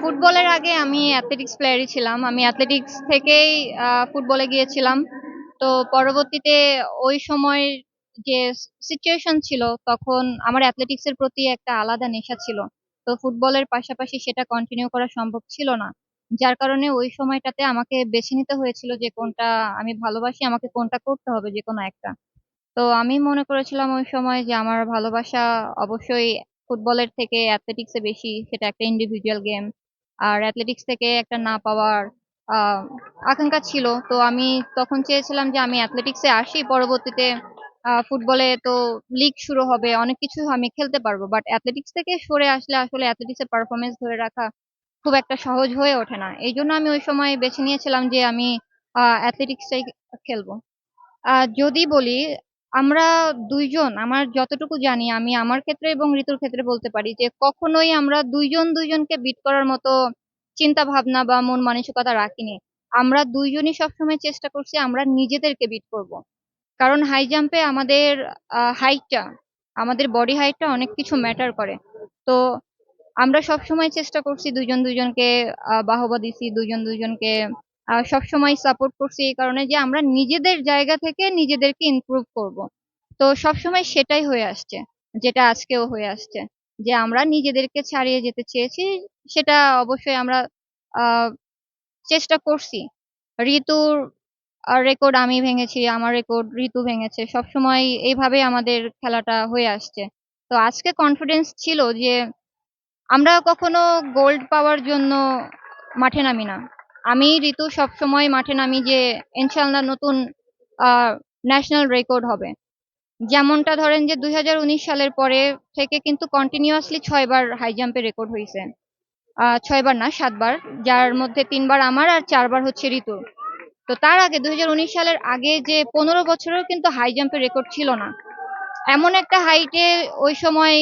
ফুটবলের আগে আমি অ্যাথলেটিক্স প্লেয়ারই ছিলাম। আমি অ্যাথলেটিক্স থেকেই ফুটবলে গিয়েছিলাম। তো পরবর্তীতে ওই সময়ের যে সিচুয়েশন ছিল তখন আমার অ্যাথলেটিক্স এর প্রতি একটা আলাদা নেশা ছিল। তো ফুটবলের পাশাপাশি সেটা কন্টিনিউ করা সম্ভব ছিল না। যার কারণে ওই সময়টাতে আমাকে বেছে নিতে হয়েছিল যে কোনটা আমি ভালোবাসি, আমাকে কোনটা করতে হবে যে কোনো একটা। তো আমি মনে করেছিলাম ওই সময় যে আমার ভালোবাসা অবশ্যই ফুটবলের থেকে অ্যাথলেটিক্স এ বেশি। সেটা একটা ইন্ডিভিজুয়াল গেম। আর অ্যাথলেটিক্স থেকে একটা না পাওয়ার আকাঙ্ক্ষা ছিল। তো আমি তখন চেয়েছিলাম যে আমি অ্যাথলেটিক্স আসি। পরবর্তীতে ফুটবলে তো লিগ শুরু হবে। অনেক কিছু আমি খেলতে পারব। বাট অ্যাথলেটিক্স থেকে সরে আসলে আসলে অ্যাথলেটিক্স এর পারফরম্যান্স ধরে রাখা খুব একটা সহজ হয়ে ওঠে না। এই জন্য আমি ওই সময় বেছে নিয়েছিলাম যে আমি আ অ্যাথলেটিক্স টাই খেলব। যদি বলি আমরা দুইজন আমার যতটুকু জানি আমি আমার ক্ষেত্রে এবং ঋতুর ক্ষেত্রে বলতে পারি যে কখনোই আমরা দুইজন দুইজনকে বিট করার মতো চিন্তা ভাবনা বা মন মানসিকতা রাখিনি। আমরা দুইজনই সবসময় চেষ্টা করছি আমরা নিজেদেরকে বিট করব। কারণ হাই জাম্পে আমাদের হাইটটা, আমাদের বডি হাইটটা অনেক কিছু ম্যাটার করে। তো আমরা সবসময় চেষ্টা করছি ২ জন ২ বাহবা দিছি। ২ জন ২ জনকে আ সবসময় সাপোর্ট করছি এই কারণে যে আমরা নিজেদের জায়গা থেকে নিজেদেরকে ইমপ্রুভ করব। তো সবসময় সেটাই হয়ে আসছে। যেটা আজকেও হয়ে আসছে। যে আমরা নিজেদেরকে ছাড়িয়ে যেতে চেয়েছি। সেটা অবশ্যই আমরা চেষ্টা করছি। ঋতুর রেকর্ড আমি ভেঙেছি, আমার রেকর্ড ঋতু ভেঙেছে। সবসময় এভাবেই আমাদের খেলাটা হয়ে আসছে। তো আজকে কনফিডেন্স ছিল যে আমরা কখনো গোল্ড পাওয়ার জন্য মাঠে নামি না। আমি, ঋতু সবসময় মাঠে নামি যে ইনশাল্লাহ নতুন ন্যাশনাল রেকর্ড হবে। যেমনটা ধরেন যে ২০১৯ সালের পরে থেকে কিন্তু কন্টিনিউয়াসলি ৬ বার হাই জাম্পে রেকর্ড হয়েছে আ ৬ বার না, সাতবার যার মধ্যে তিনবার আমার আর চারবার হচ্ছে ঋতু তো তার আগে ২০১৯ সালের আগে যে ১৫ বছরেও কিন্তু হাই জাম্পের রেকর্ড ছিল না। এমন একটা হাইটে ওই সময়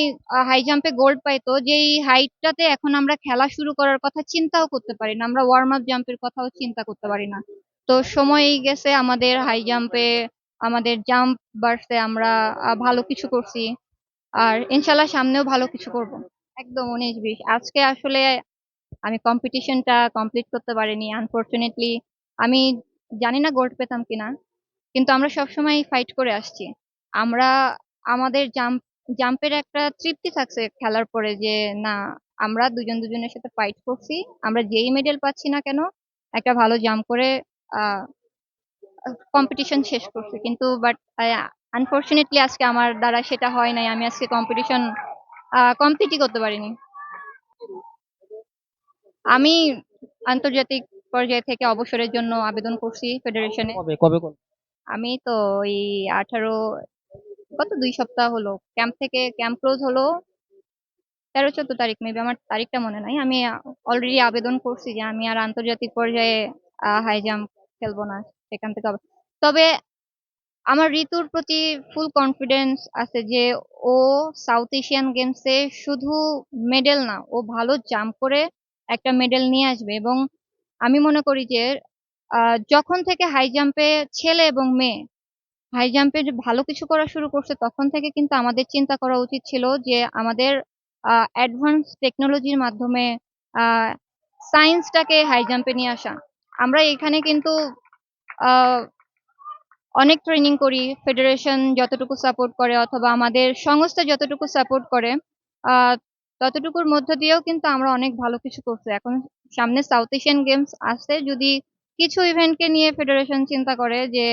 হাই জাম্পে গোল্ড পাইতো, যেই হাইটটাতে এখন আমরা খেলা শুরু করার কথা চিন্তাও করতে পারি না। আমরা ওয়ার্ম আপ জাম্পের কথাও চিন্তা করতে পারি না। তো সময় গেছে আমাদের হাই জাম্পে আমাদের জাম্প বাড়ছে। আমরা ভালো কিছু করছি। আর ইনশাল্লাহ সামনেও ভালো কিছু করব। একদম ১৯-২০ আজকে আসলে আমি কম্পিটিশনটা কমপ্লিট করতে পারিনি। আনফরচুনেটলি আমি জানি না গোল্ড পেতাম কিনা। কিন্তু আমরা সবসময় ফাইট করে আসছি। আমরা আমাদের জাম্প জাম্পের একটা তৃপ্তি থাকছে খেলার পরে যে না আমরা দুজন দুজনের সাথে ফাইট করছি। আমরা যেই মেডেল পাচ্ছি না কেন একটা ভালো জাম্প করে কম্পিটিশন শেষ করছি। কিন্তু বাট আনফরচুনেটলি আজকে আমার দ্বারা সেটা হয় নাই। আমি আজকে কম্পিটিশন কমপ্লিটই করতে পারিনি। আমি আন্তর্জাতিক পর্যায় থেকে অবসরের জন্য আবেদন করছি ফেডারেশনে। কবে কবে আমি তো ওই ১৮ গত ২ সপ্তাহ হলো। ক্যাম্প থেকে ক্যাম্প ক্লোজ হলো ১৩-১৪ তারিখ মেবি আমার তারিখটা মনে নাই। আমি অলরেডি আবেদন করছি যে আমি আর আন্তর্জাতিক পর্যায়ে হাই জাম্প খেলব না। সেখান থেকে তবে আমার ঋতুর প্রতি ফুল কনফিডেন্স আছে যে ও সাউথ এশিয়ান গেমসে শুধু মেডেল না, ও ভালো জাম্প করে একটা মেডেল নিয়ে আসবে এবং আমি মনে করি যে যখন থেকে হাই জাম্পে ছেলে এবং মেয়ে হাই জাম্পে যে ভালো কিছু করা শুরু করছে, তখন থেকে কিন্তু আমাদের চিন্তা করা উচিত ছিল যে আমাদের অ্যাডভান্স টেকনোলজির মাধ্যমে সায়েন্সটাকে হাই জাম্পে নিয়ে আসা। আমরা এখানে কিন্তু অনেক ট্রেনিং করি। ফেডারেশন যতটুকু সাপোর্ট করে অথবা আমাদের সংস্থা যতটুকু সাপোর্ট করে ততটুকুর মধ্য দিয়েও কিন্তু আমরা অনেক ভালো কিছু করছি। এখন সামনে সাউথ এশিয়ান গেমস আসছে। যদি কিছু ইভেন্টকে নিয়ে ফেডারেশন চিন্তা করে যে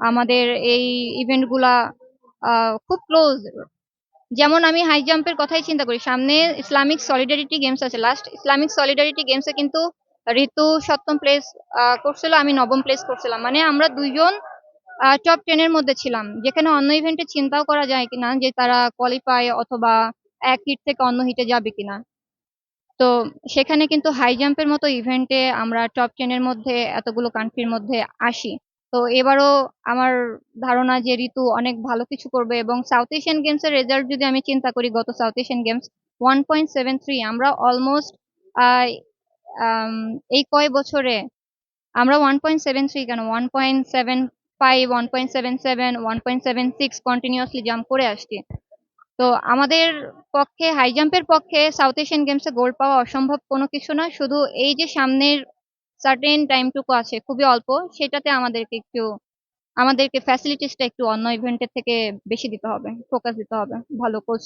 আমাদের এই ইভেন্টগুলা আ খুব ক্লোজ যেমন আমি হাই জাম্পের কথাই চিন্তা করি। সামনে ইসলামিক সলিডারিটি গেমস আছে। লাস্ট ইসলামিক সলিডারিটি গেমসে কিন্তু ঋতু সপ্তম প্লেস করছিল, আমি নবম প্লেস করছিলাম। মানে আমরা ২ জন টপ 10 এর মধ্যে ছিলাম। যেখানে অন্য ইভেন্টে চিন্তাও করা যায় কিনা যে তারা কোয়ালিফাই অথবা এক হিট থেকে অন্য হিটে যাবে কিনা। তো সেখানে কিন্তু হাই জাম্পের মতো ইভেন্টে আমরা টপ 10 এর মধ্যে এতগুলো কান্ট্রির মধ্যে আসি। তো এবারও আমার ধারণা যে ঋতু অনেক ভালো কিছু করবে এবং সাউথ এশিয়ান গেমসের রেজাল্ট যদি আমি চিন্তা করি গত সাউথ এশিয়ান গেমস 1.73 আমরা অলমোস্ট এই কয় বছরে আমরা 1.73 কেন 1.75, 1.77, 1.76 কন্টিনিউয়াসলি জাম্প করে আসছি। তো আমাদের পক্ষে হাই জাম্পের পক্ষে সাউথ এশিয়ান গেমসে গোল্ড পাওয়া অসম্ভব কোনো কিছু না শুধু এই যে সামনের সার্টেন টাইমটুকু আছে, খুবই অল্প, সেটাতে আমাদেরকে একটু, আমাদেরকে ফ্যাসিলিটিসটা একটু অন্য ইভেন্টের থেকে বেশি দিতে হবে ফোকাস দিতে হবে, ভালো কোচ